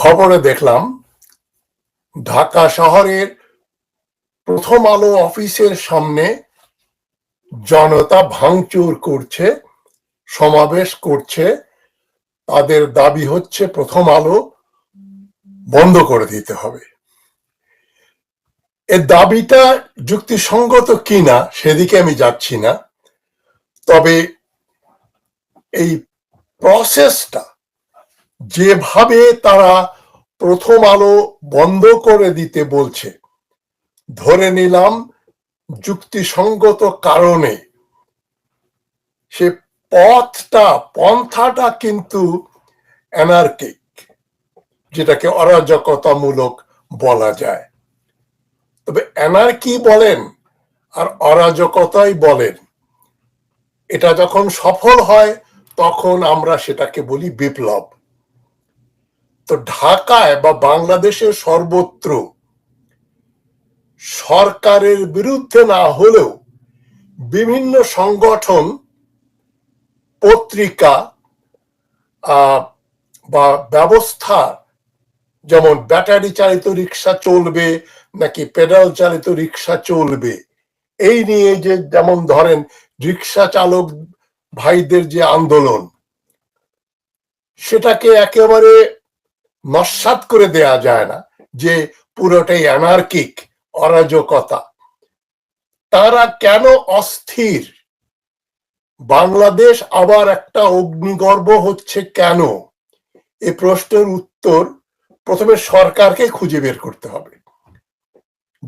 খবরে দেখলাম, ঢাকা শহরের প্রথম আলো অফিসের সামনে জনতা ভাঙচুর করছে, সমাবেশ করছে। তাদের দাবি হচ্ছে প্রথম আলো বন্ধ করে দিতে হবে। এর দাবিটা যুক্তিসঙ্গত কিনা সেদিকে আমি যাচ্ছি না। তবে এই প্রসেসটা যেভাবে তারা প্রথম আলো বন্ধ করে দিতে বলছে, ধরে নিলাম যুক্তিসঙ্গত কারণে, সে পথটা, পন্থাটা কিন্তু অ্যানার্কিক যেটাকে অরাজকতামূলক বলা যায়। তবে অ্যানার্কি বলেন আর অরাজকতাই বলেন, এটা যখন সফল হয় তখন আমরা সেটাকে বলি বিপ্লব। তো ঢাকায় বা বাংলাদেশের সর্বত্র সরকারের বিরুদ্ধে না হলেও বিভিন্ন সংগঠন, পত্রিকা বা ব্যবস্থা, যেমন ব্যাটারি চালিত রিক্সা চলবে নাকি পেডাল চালিত রিক্সা চলবে, এই নিয়ে যে যেমন ধরেন রিক্সা চালক ভাইদের যে আন্দোলন, সেটাকে একেবারে নস্বাত করে দেয়া যায় না যে পুরোটাই অ্যানার্কিক অরাজকতা। তারা কেন অস্থির? বাংলাদেশ আবার একটা অগ্নিগর্ভ হচ্ছে কেন? এ প্রশ্নের উত্তর প্রথমে সরকারকে খুঁজে বের করতে হবে।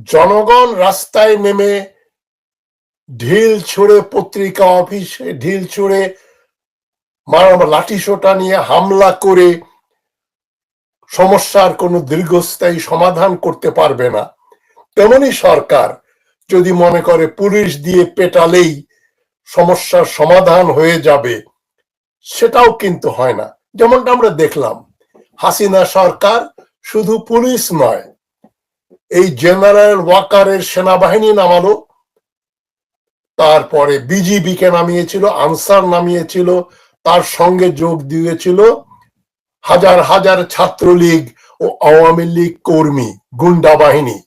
জনগণ রাস্তায় নেমে ঢিল ছুড়ে পত্রিকা অফিসে ঢিল ছুড়ে লাঠি সোটা নিয়ে হামলা করে সমস্যার কোনো দীর্ঘস্থায়ী সমাধান করতে পারবে না। তেমনি সরকার যদি মনে করে পুলিশ দিয়ে পেটালেই সমস্যার সমাধান হয়ে যাবে, সেটাও কিন্তু হয় না। যেমনটা আমরা দেখলাম, হাসিনা সরকার শুধু পুলিশ নয়, এই জেনারেল ওয়াকারের সেনাবাহিনী নামালো, তারপরে বিজিবি কে নামিয়েছিল, আনসার নামিয়েছিল, তার সঙ্গে যোগ দিয়েছিল হাজার হাজার ছাত্রলীগ ও আওয়ামী লীগ কর্মী, গুন্ডা বাহিনী।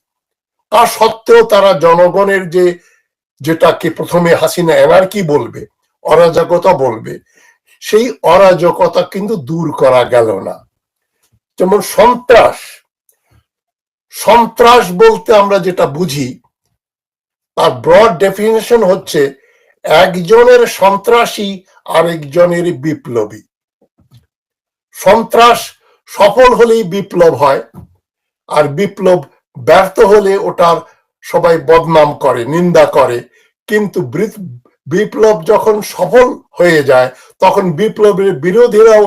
তা সত্ত্বেও তারা জনগণের যে, যেটাকে প্রথমে হাসিনা এনার্কি বলবে? অরাজকতা বলবে। সেই অরাজকতা কিন্তু দূর করা গেল না। যেমন সন্ত্রাস। সন্ত্রাস বলতে আমরা যেটা বুঝি, তার ব্রড ডেফিনেশন হচ্ছে একজনের সন্ত্রাসী আরেকজনের বিপ্লবী। সন্ত্রাস সফল হলেই বিপ্লব হয়, আর বিপ্লব ব্যর্থ হলে ওটার সবাই বদনাম করে, নিন্দা করে। কিন্তু বিপ্লব যখন সফল হয়ে যায়, তখন বিপ্লবের বিরোধীরাও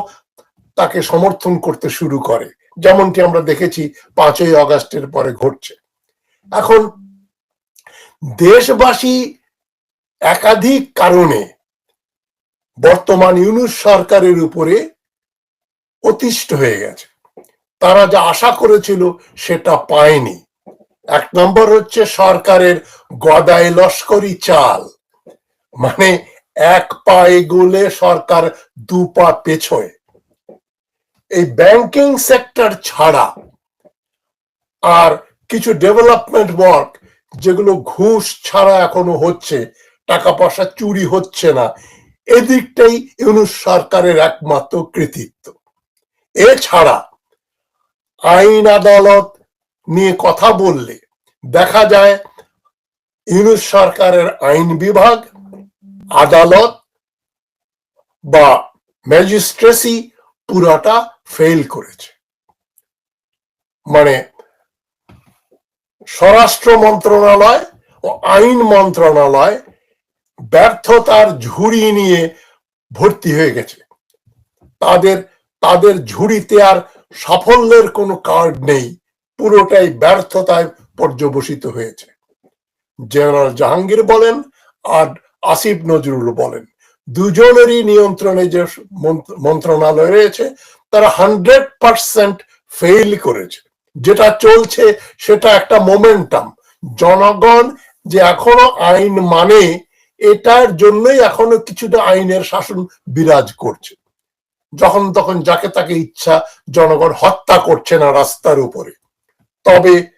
তাকে সমর্থন করতে শুরু করে। যেমনটি আমরা দেখেছি পাঁচই অগাস্টের পরে ঘটছে। এখন দেশবাসী একাধিক কারণে বর্তমান ইউনুস সরকারের উপরে অতিষ্ঠ হয়ে গেছে। তারা যা আশা করেছিল সেটা পায়নি। এক নম্বর হচ্ছে সরকারের গদায় লস্করি চাল। মানে এক পা এগুলে সরকার দু পা পেছয়। এই ব্যাংকিং সেক্টর ছাড়া আর কিছু ডেভেলপমেন্ট ওয়ার্ক যেগুলো ঘুষ ছাড়া এখনও হচ্ছে টাকা পয়সা চুরি হচ্ছে না, এদিকটাই ইউনুস সরকারের একমাত্র কৃতিত্ব। এছাড়া আইন আদালত নিয়ে কথা বললে দেখা যায় ইউনুস সরকারের আইন বিভাগ, আদালত বা ম্যাজিস্ট্রেসি পুরাটা ফেল করেছে। মানে স্বরাষ্ট্র মন্ত্রণালয় ও আইন মন্ত্রণালয় ব্যর্থতার ঝুড়ি নিয়ে ভর্তি হয়ে গেছে। তাদের তাদের ঝুড়িতে আর সাফল্যের কোনো কার্ড নেই। পুরোটাই ব্যর্থতায় পর্যবসিত হয়েছে। জেনারেল জাহাঙ্গীর বলেন আর আসিফ নজরুল বলেন, দুজনেরই নিয়ন্ত্রণে যে মন্ত্রণালয় রয়েছে, তারা হান্ড্রেড পার্সেন্ট ফেইল করেছে। যেটা চলছে, সেটা একটা মোমেন্টাম। জনগণ যে এখনও আইন মানে এটার জন্যই এখনও কিছুটা আইনের শাসন বিরাজ করছে। যখন তখন যাকে তাকে ইচ্ছা জনগণ হত্যা করছে না রাস্তার উপরে। তবে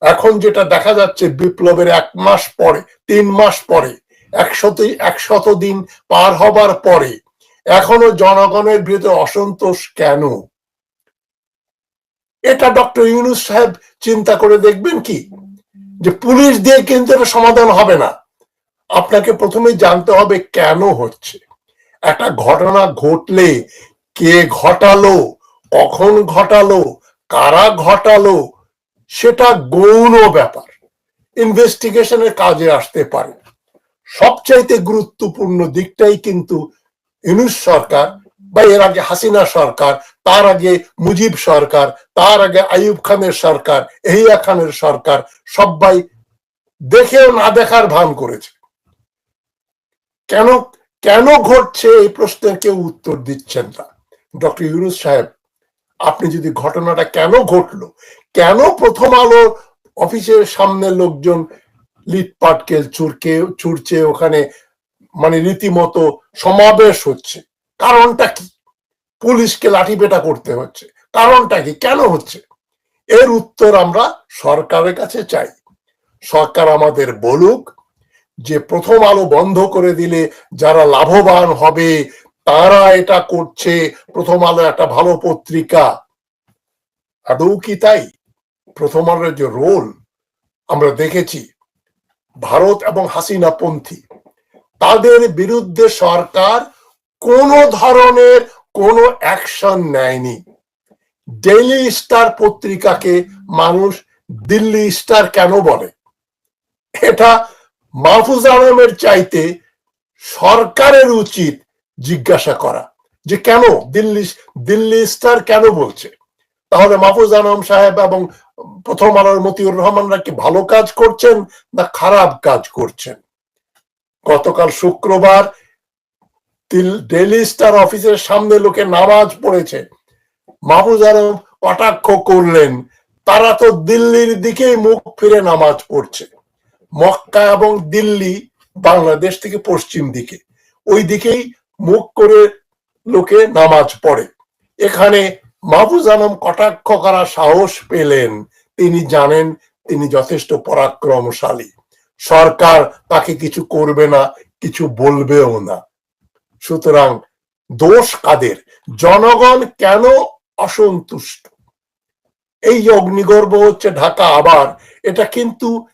এখন যেটা দেখা যাচ্ছে বিপ্লবের এক মাস পরে, তিন মাস পরে, একশত একশত দিন পার হবার পরে, এখনও জনগণের ভিতরে অসন্তোষ কেন? এটা ডক্টর ইউনুস সাহেব চিন্তা করে দেখবেন কি? যে পুলিশ দিয়ে কিন্তু এটা সমাধান হবে না। আপনাকে প্রথমে জানতে হবে কেন হচ্ছে। একটা ঘটনা ঘটলে কে ঘটালো, কখন ঘটালো, কারা ঘটালো, সেটা গৌণ ব্যাপার। ইনভেস্টিগেশনের কাজে আসতে পারে সবচাইতে গুরুত্বপূর্ণ দিকটাই কিন্তু ইউনুস সরকার বা এর আগে হাসিনা সরকার, তার আগে মুজিব সরকার, তার আগে আইয়ুব খানের সরকার, এহিয়া খানের সরকার, সবাই দেখেও না দেখার ভান করেছে। কেন কেন ঘটছে এই প্রশ্নের কেউ উত্তর দিচ্ছেন না? ডক্টর ইউনুস সাহেব, আপনি যদি ঘটনাটা কেন ঘটলো? কেন প্রথম আলো অফিসের সামনে লোকজন লিট পাটকেল চুরকে, চুরছে ওখানে মানে রীতিমতো সমাবেশ হচ্ছে? কারণটা কি? পুলিশকে লাঠিপেটা করতে হচ্ছে। কারণটা কি? কেন হচ্ছে? এর উত্তর আমরা সরকারের কাছে চাই। সরকার আমাদের বলুক যে প্রথম আলো বন্ধ করে দিলে যারা লাভবান হবে, তারা এটা করছে। প্রথম আলো একটা ভালো পত্রিকা। আদৌ কি তাই? প্রথম আলোর যে রোল আমরা দেখেছি ভারত এবং হাসিনা পন্থী। তাদের বিরুদ্ধে সরকার কোন ধরনের কোনো অ্যাকশন নেয়নি। ডেইলি স্টার পত্রিকাকে মানুষ দিল্লি স্টার কেন বলে? এটা মাহফুজ আলমের চাইতে সরকারের উচিত জিজ্ঞাসা করা যে কেন দিল্লি দিল্লি স্টার কেন বলছে? তাহলে মাহফুজ আলম সাহেব এবং প্রথম আলোর মতিউর রহমানরা কি ভালো কাজ করছেন না খারাপ কাজ করছেন? গতকাল শুক্রবার ডেলি স্টার অফিসের সামনে লোকে নামাজ পড়েছে। মাহফুজ আলম কটাক্ষ করলেন, তারা তো দিল্লির দিকেই মুখ ফিরে নামাজ পড়ছে। মক্কা এবং দিল্লি বাংলাদেশ থেকে পশ্চিম দিকে। ওই দিকেই মুখ করে লোকে নামাজ পড়ে। এখানে মাহফুজ আলম কটাক্ষ করা সাহস পেলেন। তিনি জানেন তিনি যথেষ্ট পরাক্রমশালী। সরকার তাকে কিছু করবে না, কিছু বলবেও না। সুতরাং দোষ কাদের? জনগণ কেন অসন্তুষ্ট? এই অগ্নিগর্ভ হচ্ছে ঢাকা আবার। এটা কিন্তু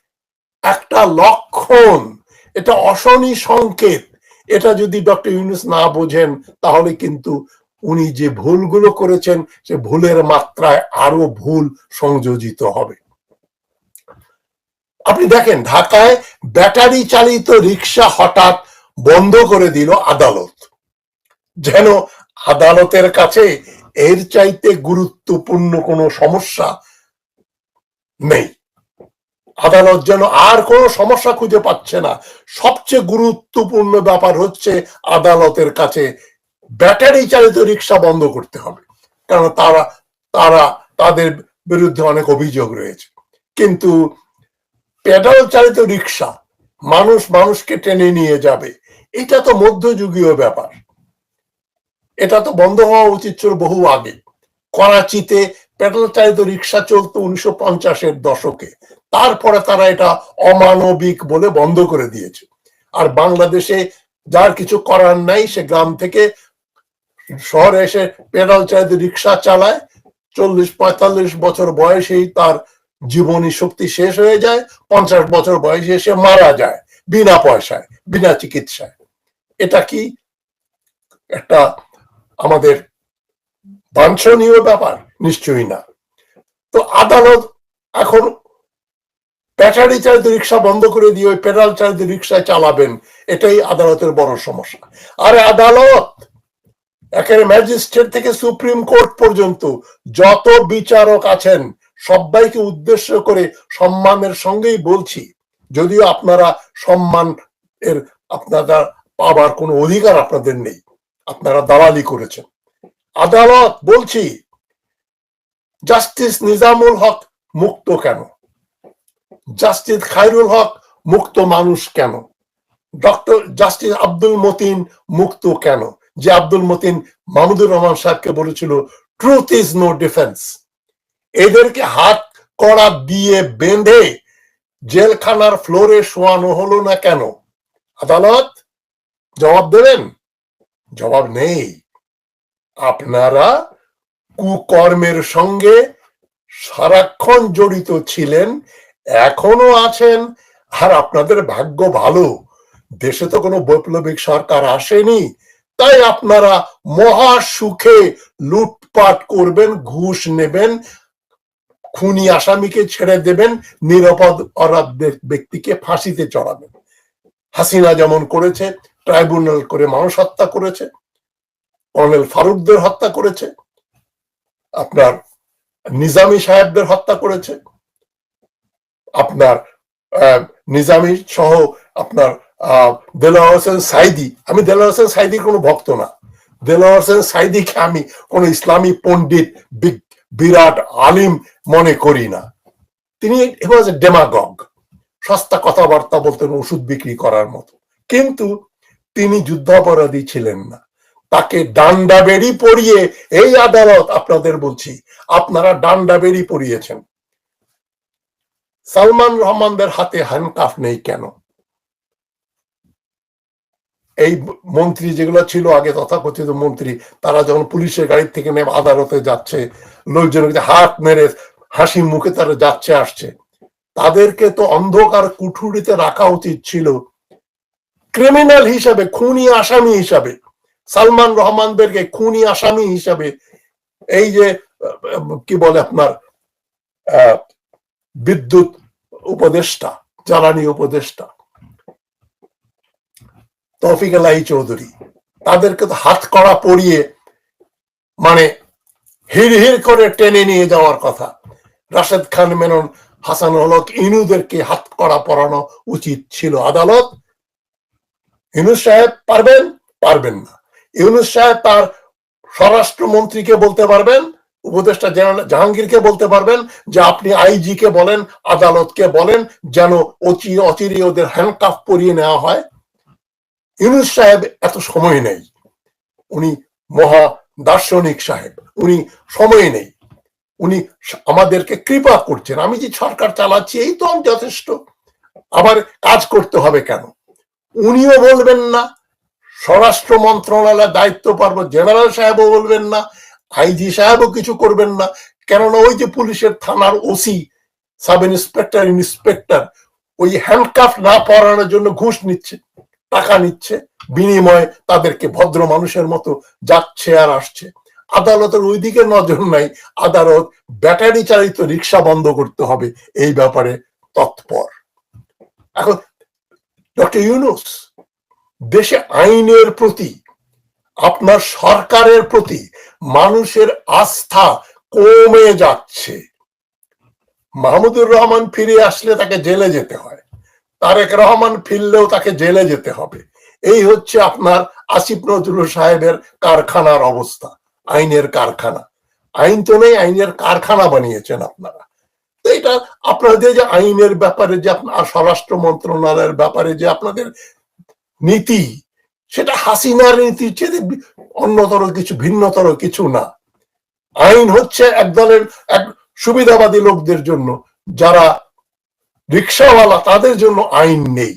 একটা লক্ষণ, এটা অশনি সংকেত। এটা যদি ডক্টর ইউনুস না বোঝেন, তাহলে কিন্তু উনি যে ভুলগুলো করেছেন, সে ভুলের মাত্রায় আরও ভুল সংযোজিত হবে। আপনি দেখেন, ঢাকায় ব্যাটারি চালিত রিক্সা হঠাৎ বন্ধ করে দিল আদালত। যেন আদালতের কাছে এর চাইতে গুরুত্বপূর্ণ কোনো সমস্যা নেই। আদালত যেন আর কোনো সমস্যা খুঁজে পাচ্ছে না। সবচেয়ে গুরুত্বপূর্ণ ব্যাপার হচ্ছে আদালতের কাছে ব্যাটারি চালিত রিক্সা বন্ধ করতে হবে। কারণ তারা তারা, তাদের বিরুদ্ধে অনেক অভিযোগ রয়েছে। কিন্তু পেডাল চালিত রিক্সা মানুষ, মানুষকে টেনে নিয়ে যাবে, এটা তো মধ্যযুগীয় ব্যাপার। এটা তো বন্ধ হওয়া উচিত ছিল বহু আগে। করাচিতে পেডাল চালিত রিক্সা চলতো উনিশশো পঞ্চাশের দশকে। তারপরে তারা এটা অমানবিক বলে বন্ধ করে দিয়েছে। আর বাংলাদেশে যার কিছু করার নাই, সে গ্রাম থেকে শহরে এসে পেডাল চালিত রিক্সা চালায়। চল্লিশ, পঁয়তাল্লিশ বছর বয়সেই তার জীবনী শক্তি শেষ হয়ে যায়। পঞ্চাশ বছর বয়সে এসে মারা যায় বিনা পয়সায়, বিনা চিকিৎসায়। এটা কি একটা আমাদের বাঞ্ছনীয় ব্যাপার? নিশ্চয়ই না। তো আদালত এখন ব্যাটারি চালিত রিক্সা বন্ধ করে দিয়ে ওই পেডাল চালিত রিক্সায় চালাবেন, এটাই আদালতের বড় সমস্যা। আরে আদালত, একেবারে ম্যাজিস্ট্রেট থেকে সুপ্রিম কোর্ট পর্যন্ত যত বিচারক আছেন, সবাইকে উদ্দেশ্য করে সম্মানের সঙ্গেই বলছি, যদিও আপনারা সম্মান এর আপনারা পাবার কোনো অধিকার আপনাদের নেই, আপনারা দালালি করেছেন। আদালত, বলছি, জাস্টিস নিজামুল হক মুক্ত কেন? জাস্টিস খায়রুল হক মুক্ত মানুষ কেন? ডক্টর জাস্টিস আব্দুল মতিন মুক্ত কেন? যে আব্দুল মতিন মাহমুদুর রহমান সাহেবকে বলেছিল ট্রুথ ইজ নো ডিফেন্স এদেরকে হাত কড়া দিয়ে বেঁধে জেলখানার ফ্লোরে শোয়ানো হলো না কেন? আদালত জবাব দেবেন? জবাব নেই। আপনারা কুকর্মের সঙ্গে সারাক্ষণ জড়িত ছিলেন এখনও আছেন, আর আপনাদের ভাগ্য ভালো। দেশে তো কোনো বৈপ্লবিক সরকার আসেনি, তাই আপনারা মহা সুখে লুটপাট করবেন, ঘুষ নেবেন, খুনি আসামিকে ছেড়ে দেবেন, নিরাপদ অরাধ ব্যক্তিকে ফাঁসিতে চড়াবেন। হাসিনা যেমন করেছে, ট্রাইব্যুনাল করে মানুষ হত্যা করেছে, কর্নেল ফারুকদের হত্যা করেছে, আপনার নিজামী সাহেবদের হত্যা করেছে আপনার নিজামি সহ আপনার হোসেন সাইদি। আমি হোসেন কোনো ভক্ত না। হোসেন সাইদিকে আমি ইসলামী পণ্ডিত বিরাট, আলিম মনে করি না। তিনি ডেমাগগ। সস্তা কথাবার্তা বলতেন, ওষুধ বিক্রি করার মতো। কিন্তু তিনি যুদ্ধাপরাধী ছিলেন না। তাকে ডান্ডা বেড়ি পরিয়ে, এই আদালত আপনাদের বলছি, আপনারা ডান্ডা বেড়ি পরিয়েছেন। সালমান রহমানদের হাতে হ্যান্ডকাফ নেই কেন? এই মন্ত্রী যেগুলো ছিল আগে তথাকথিত মন্ত্রী, তারা যখন পুলিশের গাড়ি থেকে নেমে আদালতে যাচ্ছে, লোকজন হাত মেরে হাসি মুখে তারা যাচ্ছে, আসছে। তাদেরকে তো অন্ধকার কুঠুরিতে রাখা উচিত ছিল। ক্রিমিনাল হিসাবে, খুনি আসামি হিসাবে, সালমান রহমানদেরকে খুনি আসামি হিসাবে, এই যে কি বলে আপনার বিদ্যুৎ উপদেষ্টা, জ্বালানি উপদেষ্টা। তৌফিক আল্লাহ চৌধুরী, তাদেরকে তো হাত কড়া পড়িয়ে মানে হিড় হিড় করে টেনে নিয়ে যাওয়ার কথা। রাশেদ খান, মেনন হাসান হলক, ইনুদেরকে হাত কড়া পরানো উচিত ছিল। আদালত, ইনুস সাহেব পারবেন পারবেন না। ইউনুস সাহেব তার স্বরাষ্ট্রমন্ত্রীকে বলতে পারবেন উপদেষ্টা জেনারেল জাহাঙ্গীরকে বলতে পারবেন যে আপনি আইজি কে বলেন, আদালতকে বলেন, যেন অচির অচিরে ওদের হ্যান্ডকাফ পরিয়ে নেওয়া হয়। ইউনুস সাহেব এত সময় নেই। উনি মহা দার্শনিক সাহেব। উনি সময় নেই। উনি আমাদেরকে কৃপা করছেন। আমি যে সরকার চালাচ্ছি, এই তো আমি যথেষ্ট। আবার কাজ করতে হবে কেন? উনিও বলবেন না। স্বরাষ্ট্র মন্ত্রণালয়ের দায়িত্ব পারব। জেনারেল সাহেবও বলবেন না। আইজি সাহেবও কিছু করবেন না। কেননা ওই যে পুলিশের থানার ওসি, সাব ইন্সপেক্টর ইন্সপেক্টর, ওই হ্যান্ডকাফ না পড়ানোর জন্য ঘুষ নিচ্ছে, টাকা নিচ্ছে, বিনিময়ে তাদেরকে ভদ্র মানুষের মতো যাচ্ছে আর আসছে। আদালতের ওই দিকে নজর নাই, আদালত ব্যাটারি চালিত রিক্সা বন্ধ করতে হবে, এই ব্যাপারে তৎপর। এখন ডক্টর ইউনুস, দেশে আইনের প্রতি আপনার সরকারের প্রতি মানুষের আস্থা কমে যাচ্ছে। মাহমুদুর রহমান ফিরে আসলে তাকে জেলে যেতে হয়। তারেক রহমান ফিরলেও তাকে জেলে যেতে হবে। এই হচ্ছে আপনার আসিফ নজরুল সাহেবের কারখানার অবস্থা, আইনের কারখানা। আইন তো নেই, আইনের কারখানা বানিয়েছেন আপনারা। এটা আপনাদের যে আইনের ব্যাপারে যে আপনার স্বরাষ্ট্র মন্ত্রণালয়ের ব্যাপারে যে আপনাদের নীতি সেটা হাসিনার নীতি চেয়ে অন্যতর কিছু, ভিন্নতর কিছু না। আইন হচ্ছে এক দলের এক সুবিধাবাদী লোকদের জন্য, যারা রিক্সাওয়ালা, তাদের জন্য আইন নেই।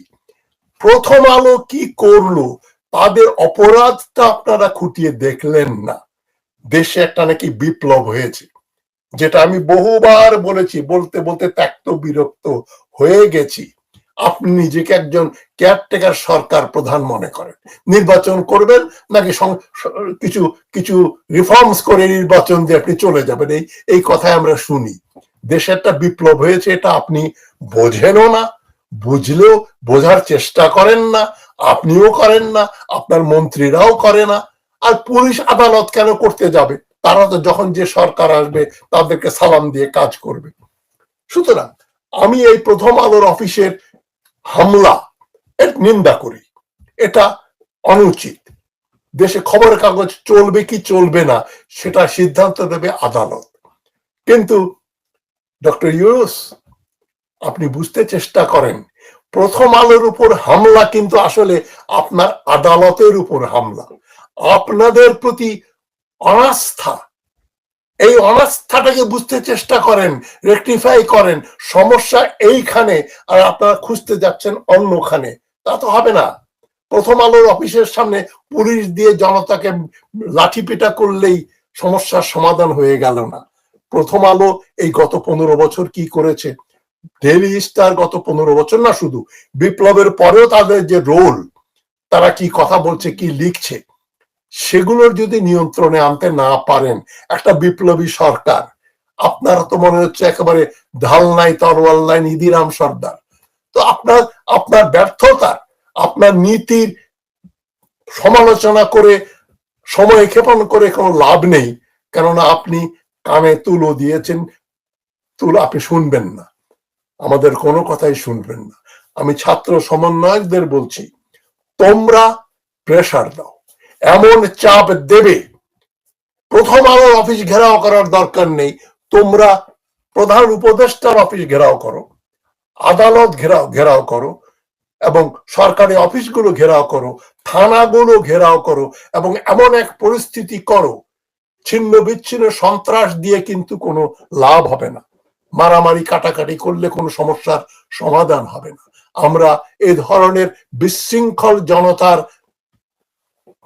প্রথম আলো কি করল? তাদের অপরাধটা আপনারা খুঁটিয়ে দেখলেন না। দেশে একটা নাকি বিপ্লব হয়েছে, যেটা আমি বহুবার বলেছি, বলতে বলতে ত্যাক্ত বিরক্ত হয়ে গেছি। আপনি নিজেকে একজন কেয়ারটেকার সরকার প্রধান মনে করেন। নির্বাচন করবেন নাকি কিছু কিছু রিফর্মস করে নির্বাচন দিয়ে আপনি চলে যাবেন? এই এই কথায় আমরা শুনি। দেশে একটা বিপ্লব হয়েছে, এটা আপনি বোঝেনও না, বুঝলেও বোঝার চেষ্টা করেন না, আপনিও করেন না, আপনার মন্ত্রীরাও করে না। আর পুলিশ আদালত কেন করতে যাবে? তারা তো যখন যে সরকার আসবে, তাদেরকে সালাম দিয়ে কাজ করবে। সুতরাং আমি এই প্রথম আলোর অফিসের হামলা, এর নিন্দা করি। এটা অনুচিত। দেশে খবরের কাগজ চলবে কি চলবে না, সেটা সিদ্ধান্ত দেবে আদালত। কিন্তু ডক্টর ইউরুস আপনি বুঝতে চেষ্টা করেন, প্রথম আলোর উপর হামলা কিন্তু আসলে আপনার আদালতের উপর হামলা। আপনাদের প্রতি অনাস্থা এই অনাস্থাটাকে বুঝতে চেষ্টা করেন রেকটিফাই করেন। সমস্যা এইখানে, আর আপনারা খুঁজতে যাচ্ছেন অন্যখানে। তা তো হবে না। প্রথম আলোর অফিসের সামনে পুলিশ দিয়ে জনতাকে লাঠিপিটা করলেই সমস্যার সমাধান হয়ে গেল না। প্রথম আলো এই গত পনেরো বছর কি করেছে? ডেলি স্টার গত পনেরো বছর না শুধু। বিপ্লবের পরেও তাদের যে রোল তারা কি কথা বলছে, কি লিখছে? সেগুলোর যদি নিয়ন্ত্রণে আনতে না পারেন, একটা বিপ্লবী সরকার, আপনার তো মনে হচ্ছে একেবারে ঢাল নাই তরওয়াল নাই, নিধিরাম সর্দার। তো আপনার আপনার ব্যর্থতা আপনার নীতির সমালোচনা করে, সময় ক্ষেপণ করে কোনো লাভ নেই, কেননা আপনি কানে তুলো দিয়েছেন, তুলো আপনি শুনবেন না। আমাদের কোনো কথাই শুনবেন না। আমি ছাত্র সমন্বয়কদের বলছি, তোমরা প্রেসার দাও। এমন চাপ দেবে। প্রথম আলোর অফিস ঘেরাও করার দরকার নেই। তোমরা প্রধান উপদেষ্টার অফিস ঘেরাও করো, আদালত ঘেরাও ঘেরাও করো, এবং সরকারি অফিসগুলো ঘেরাও করো, থানাগুলো ঘেরাও করো, এবং এমন এক পরিস্থিতি করো, ছিন্ন বিচ্ছিন্ন সন্ত্রাস দিয়ে কিন্তু কোনো লাভ হবে না। মারামারি, কাটাকাটি করলে কোনো সমস্যার সমাধান হবে না। আমরা এ ধরনের বিশৃঙ্খল জনতার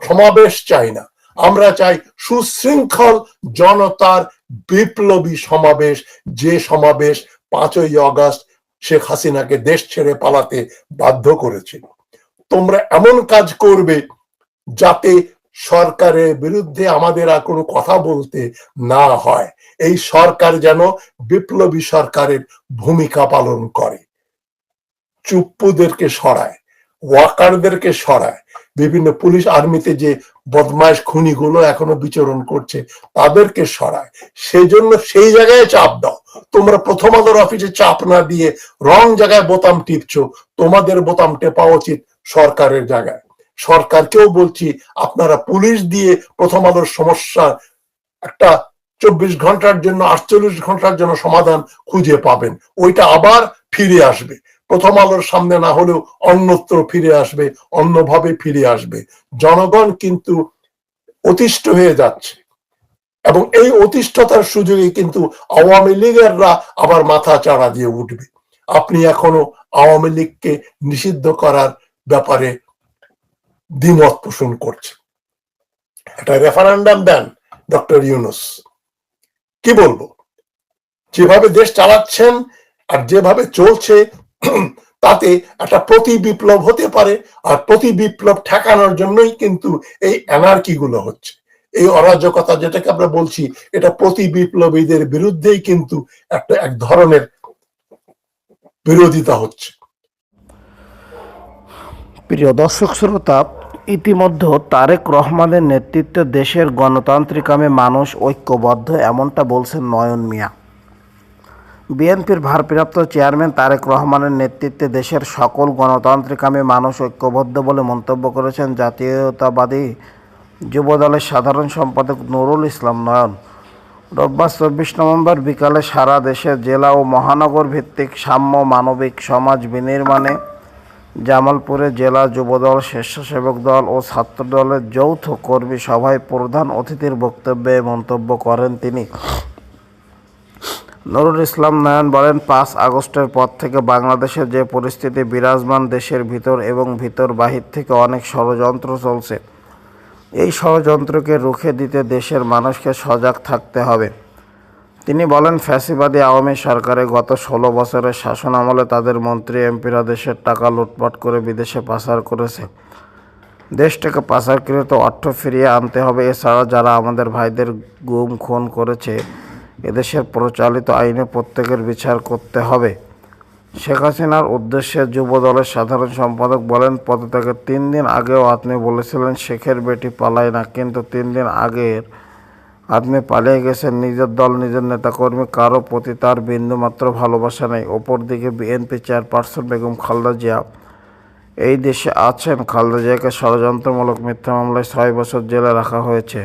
সমাবেশ চাই না। আমরা চাই সুশৃঙ্খল জনতার বিপ্লবী সমাবেশ, যে সমাবেশ পাঁচই অগস্ট শেখ হাসিনাকে দেশ ছেড়ে পালাতে বাধ্য করেছিল। তোমরা এমন কাজ করবে যাতে সরকারের বিরুদ্ধে আমাদের আর কোনো কথা বলতে না হয়। এই সরকার যেন বিপ্লবী সরকারের ভূমিকা পালন করে। চুপ্পুদেরকে সরায়, ওয়াকারদেরকে সরায় বিভিন্ন পুলিশ আর্মিতে যে বদমাইশ খুনিগুলো এখনও বিচরণ করছে, তাদেরকে সরায়। সেই জন্য সেই জায়গায় চাপ দাও। তোমরা প্রথম আলোর অফিসে চাপ না দিয়ে রং জায়গায় বোতাম টিপছো, তোমাদের বোতাম টেপা উচিত সরকারের জায়গায়। সরকারকেও বলছি, আপনারা পুলিশ দিয়ে প্রথম আলোর সমস্যা একটা চব্বিশ ঘণ্টার জন্য, আটচল্লিশ ঘণ্টার জন্য সমাধান খুঁজে পাবেন। ওইটা আবার ফিরে আসবে। প্রথম আলোর সামনে না হলেও অন্যত্র ফিরে আসবে, অন্যভাবে ফিরে আসবে। জনগণ কিন্তু অতিষ্ঠ হয়ে যাচ্ছে। এবং এই অতিষ্ঠতার সুযোগে কিন্তু আওয়ামী লীগেররা আবার মাথা চাড়া দিয়ে উঠবে। আপনি এখনও আওয়ামী লীগকে নিষিদ্ধ করার ব্যাপারে দ্বিমত পোষণ করছে একটা রেফারেন্ডাম দেন ডক্টর ইউনুস। কি বলব? যেভাবে দেশ চালাচ্ছেন আর যেভাবে চলছে তাতে একটা প্রতি বিপ্লব হতে পারে, আর প্রতি বিপ্লব ঠেকানোর জন্যই কিন্তু এই এনার্কি গুলো হচ্ছে। এই অরাজকতা যেটাকে আমরা বলছি, এটা প্রতি বিপ্লবীদের বিরুদ্ধেই কিন্তু একটা, এক ধরনের বিরোধিতা হচ্ছে। প্রিয় দর্শক শ্রোতা, ইতিমধ্যে তারেক রহমানের নেতৃত্বে দেশের গণতান্ত্রিকামে মানুষ ঐক্যবদ্ধ, এমনটা বলছেন নয়ন মিয়া। বিএনপির ভারপ্রাপ্ত চেয়ারম্যান তারেক রহমানের নেতৃত্বে দেশের সকল গণতান্ত্রিকামী মানুষ ঐক্যবদ্ধ বলে মন্তব্য করেছেন জাতীয়তাবাদী যুবদলের সাধারণ সম্পাদক নুরুল ইসলাম নয়ন। রোববার চব্বিশ নভেম্বর বিকালে সারা দেশে জেলা ও মহানগর ভিত্তিক সাম্য মানবিক সমাজ বিনির্মাণে জামালপুরে জেলা যুবদল, স্বেচ্ছাসেবক দল ও ছাত্রদলের যৌথ কর্মী সভায় প্রধান অতিথির বক্তব্যে মন্তব্য করেন তিনি। নুরুল ইসলাম নয়ন বলেন, পাঁচ আগস্টের পর থেকে বাংলাদেশের যে পরিস্থিতি বিরাজমান দেশের ভিতর এবং ভিতর বাহির থেকে অনেক ষড়যন্ত্র চলছে। এই ষড়যন্ত্রকে রুখে দিতে দেশের মানুষকে সজাগ থাকতে হবে। তিনি বলেন, ফ্যাসিবাদী আওয়ামী সরকারে গত ষোলো বছরের শাসন আমলে তাদের মন্ত্রী এমপিরা দেশের টাকা লুটপাট করে বিদেশে পাচার করেছে। দেশ থেকে পাচারকৃত অর্থ ফিরিয়ে আনতে হবে, এছাড়া যারা আমাদের ভাইদের গুম, খুন করেছে এদেশের প্রচলিত আইনে প্রত্যেকের বিচার করতে হবে। শেখ হাসিনার উদ্দেশ্যে যুব দলের সাধারণ সম্পাদক বলেন, পদত্যাগের তিন দিন আগেও আপনি বলেছিলেন, শেখের বেটি পালায় না, কিন্তু তিন দিন আগের আপনি পালিয়ে গেছেন নিজের দল, নিজের নেতাকর্মী, কারও প্রতি তার বিন্দুমাত্র ভালোবাসা নেই। অপরদিকে বিএনপি চেয়ারপারসন বেগম খালদা জিয়া এই দেশে আছেন। খালদা জিয়াকে ষড়যন্ত্রমূলক মিথ্যা মামলায় ছয় বছর জেলে রাখা হয়েছে।